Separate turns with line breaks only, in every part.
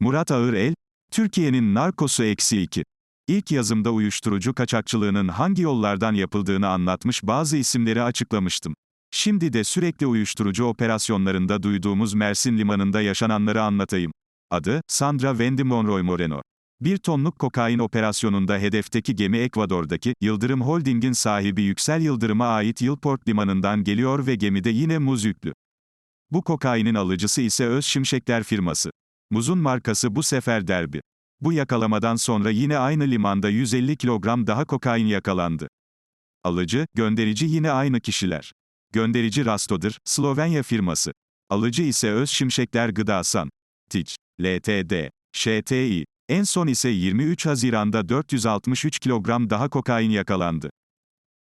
Murat Ağırel, Türkiye'nin narkosu eksi 2. İlk yazımda uyuşturucu kaçakçılığının hangi yollardan yapıldığını anlatmış bazı isimleri açıklamıştım. Şimdi de sürekli uyuşturucu operasyonlarında duyduğumuz Mersin limanında yaşananları anlatayım. Adı, Sandra Wendy Monroy Moreno. Bir tonluk kokain operasyonunda hedefteki gemi Ekvador'daki, Yıldırım Holding'in sahibi Yüksel Yıldırım'a ait Yılport limanından geliyor ve gemide yine muz yüklü. Bu kokainin alıcısı ise Öz Şimşekler firması. Muzun markası bu sefer Derbi. Bu yakalamadan sonra yine aynı limanda 150 kilogram daha kokain yakalandı. Alıcı, gönderici yine aynı kişiler. Gönderici Rasto'dur, Slovenya firması. Alıcı ise Öz Şimşekler Gıdasan. TİC, LTD, ŞTİ. En son ise 23 Haziran'da 463 kilogram daha kokain yakalandı.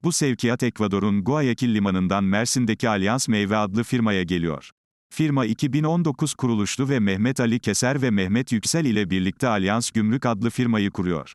Bu sevkiyat Ekvador'un Guayaquil limanından Mersin'deki Alyans Meyve adlı firmaya geliyor. Firma 2019 kuruluşlu ve Mehmet Ali Keser ve Mehmet Yüksel ile birlikte Alyans Gümrük adlı firmayı kuruyor.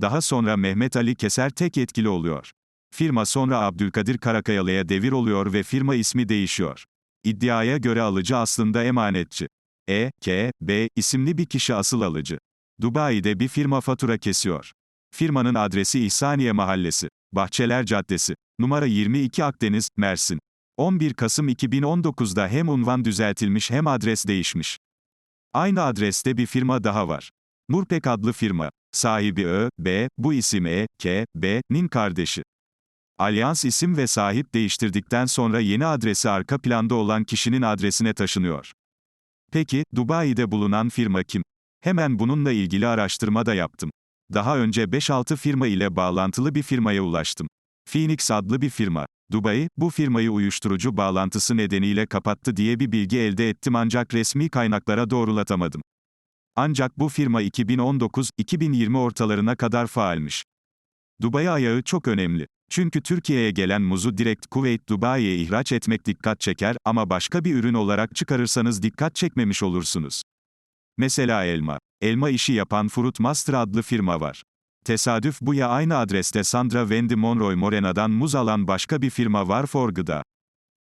Daha sonra Mehmet Ali Keser tek yetkili oluyor. Firma sonra Abdülkadir Karakayalı'ya devir oluyor ve firma ismi değişiyor. İddiaya göre alıcı aslında emanetçi. E, K, B isimli bir kişi asıl alıcı. Dubai'de bir firma fatura kesiyor. Firmanın adresi İhsaniye Mahallesi, Bahçeler Caddesi, numara 22 Akdeniz, Mersin. 11 Kasım 2019'da hem unvan düzeltilmiş hem adres değişmiş. Aynı adreste bir firma daha var. Nurpek adlı firma. Sahibi Ö, B, bu isim E, K, B'nin kardeşi. Alyans isim ve sahip değiştirdikten sonra yeni adresi arka planda olan kişinin adresine taşınıyor. Peki, Dubai'de bulunan firma kim? Hemen bununla ilgili araştırma da yaptım. Daha önce 5-6 firma ile bağlantılı bir firmaya ulaştım. Phoenix adlı bir firma. Dubai, bu firmayı uyuşturucu bağlantısı nedeniyle kapattı diye bir bilgi elde ettim ancak resmi kaynaklara doğrulatamadım. Ancak bu firma 2019-2020 ortalarına kadar faalmiş. Dubai ayağı çok önemli. Çünkü Türkiye'ye gelen muzu direkt Kuveyt Dubai'ye ihraç etmek dikkat çeker ama başka bir ürün olarak çıkarırsanız dikkat çekmemiş olursunuz. Mesela elma. Elma işi yapan Fruit Master adlı firma var. Tesadüf bu ya aynı adreste Sandra Wendy Monroy Morena'dan muz alan başka bir firma var For Gıda.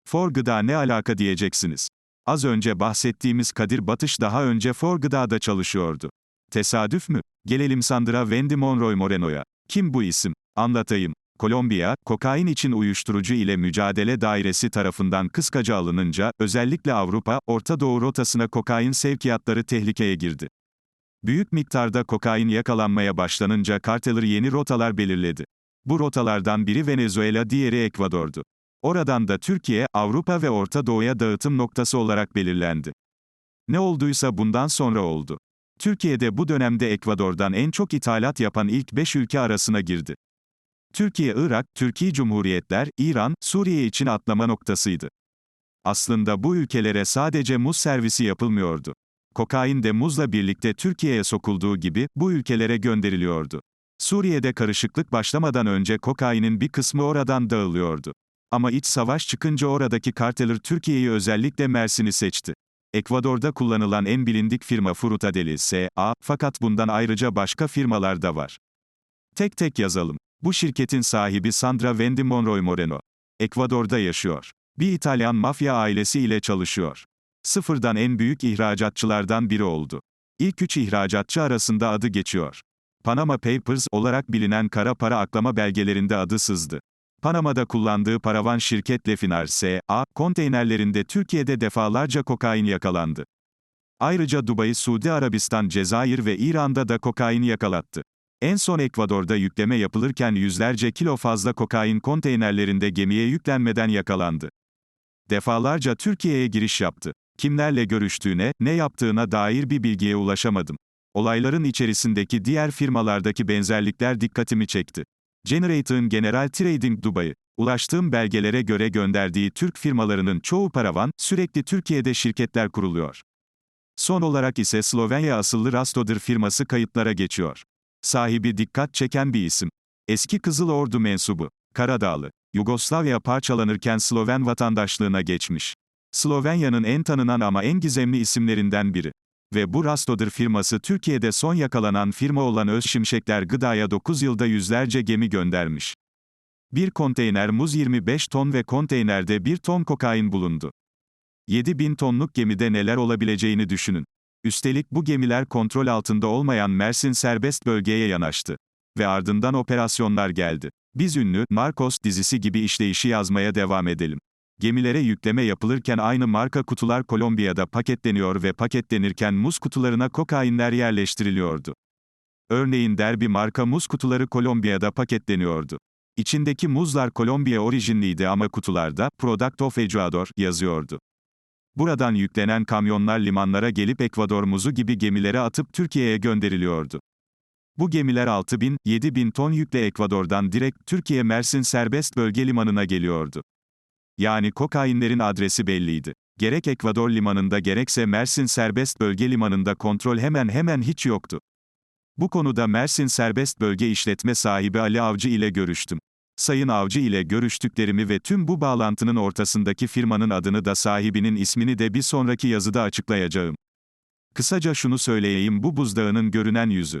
For Gıda ne alaka diyeceksiniz. Az önce bahsettiğimiz Kadir Batış daha önce For Gıda'da çalışıyordu. Tesadüf mü? Gelelim Sandra Wendy Monroy Moreno'ya. Kim bu isim? Anlatayım. Kolombiya, kokain için uyuşturucu ile mücadele dairesi tarafından kıskaca alınınca, özellikle Avrupa, Orta Doğu rotasına kokain sevkiyatları tehlikeye girdi. Büyük miktarda kokain yakalanmaya başlanınca karteller yeni rotalar belirledi. Bu rotalardan biri Venezuela, diğeri Ekvador'du. Oradan da Türkiye, Avrupa ve Orta Doğu'ya dağıtım noktası olarak belirlendi. Ne olduysa bundan sonra oldu. Türkiye'de bu dönemde Ekvador'dan en çok ithalat yapan ilk 5 ülke arasına girdi. Türkiye, Irak, Türkiye Cumhuriyetler, İran, Suriye için atlama noktasıydı. Aslında bu ülkelere sadece muz servisi yapılmıyordu. Kokain de muzla birlikte Türkiye'ye sokulduğu gibi, bu ülkelere gönderiliyordu. Suriye'de karışıklık başlamadan önce kokainin bir kısmı oradan dağılıyordu. Ama iç savaş çıkınca oradaki karteller Türkiye'yi özellikle Mersin'i seçti. Ekvador'da kullanılan en bilindik firma Frutadeli S.A. fakat bundan ayrıca başka firmalar da var. Tek tek yazalım. Bu şirketin sahibi Sandra Wendy Monroy Moreno. Ekvador'da yaşıyor. Bir İtalyan mafya ailesi ile çalışıyor. Sıfırdan en büyük ihracatçılardan biri oldu. İlk üç ihracatçı arasında adı geçiyor. Panama Papers olarak bilinen kara para aklama belgelerinde adı sızdı. Panama'da kullandığı paravan şirket Lefinar S.A. konteynerlerinde Türkiye'de defalarca kokain yakalandı. Ayrıca Dubai, Suudi Arabistan, Cezayir ve İran'da da kokain yakalattı. En son Ekvador'da yükleme yapılırken yüzlerce kilo fazla kokain konteynerlerinde gemiye yüklenmeden yakalandı. Defalarca Türkiye'ye giriş yaptı. Kimlerle görüştüğüne, ne yaptığına dair bir bilgiye ulaşamadım. Olayların içerisindeki diğer firmalardaki benzerlikler dikkatimi çekti. Generate'ın General Trading Dubai, ulaştığım belgelere göre gönderdiği Türk firmalarının çoğu paravan, sürekli Türkiye'de şirketler kuruluyor. Son olarak ise Slovenya asıllı Rastodur firması kayıtlara geçiyor. Sahibi dikkat çeken bir isim. Eski Kızıl Ordu mensubu. Karadağlı. Yugoslavya parçalanırken Sloven vatandaşlığına geçmiş. Slovenya'nın en tanınan ama en gizemli isimlerinden biri. Ve bu Rastodur firması Türkiye'de son yakalanan firma olan Öz Şimşekler Gıda'ya 9 yılda yüzlerce gemi göndermiş. Bir konteyner muz 25 ton ve konteynerde 1 ton kokain bulundu. 7 bin tonluk gemide neler olabileceğini düşünün. Üstelik bu gemiler kontrol altında olmayan Mersin serbest bölgeye yanaştı. Ve ardından operasyonlar geldi. Biz ünlü, Narcos dizisi gibi işleyişi yazmaya devam edelim. Gemilere yükleme yapılırken aynı marka kutular Kolombiya'da paketleniyor ve paketlenirken muz kutularına kokainler yerleştiriliyordu. Örneğin Derby marka muz kutuları Kolombiya'da paketleniyordu. İçindeki muzlar Kolombiya orijinliydi ama kutularda Product of Ecuador yazıyordu. Buradan yüklenen kamyonlar limanlara gelip Ekvador muzu gibi gemilere atıp Türkiye'ye gönderiliyordu. Bu gemiler 6 bin, 7 bin ton yükle Ekvador'dan direkt Türkiye Mersin Serbest Bölge Limanı'na geliyordu. Yani kokainlerin adresi belliydi. Gerek Ekvador limanında gerekse Mersin Serbest Bölge Limanı'nda kontrol hemen hemen hiç yoktu. Bu konuda Mersin Serbest Bölge İşletme sahibi Ali Avcı ile görüştüm. Sayın Avcı ile görüştüklerimi ve tüm bu bağlantının ortasındaki firmanın adını da sahibinin ismini de bir sonraki yazıda açıklayacağım. Kısaca şunu söyleyeyim bu buzdağının görünen yüzü.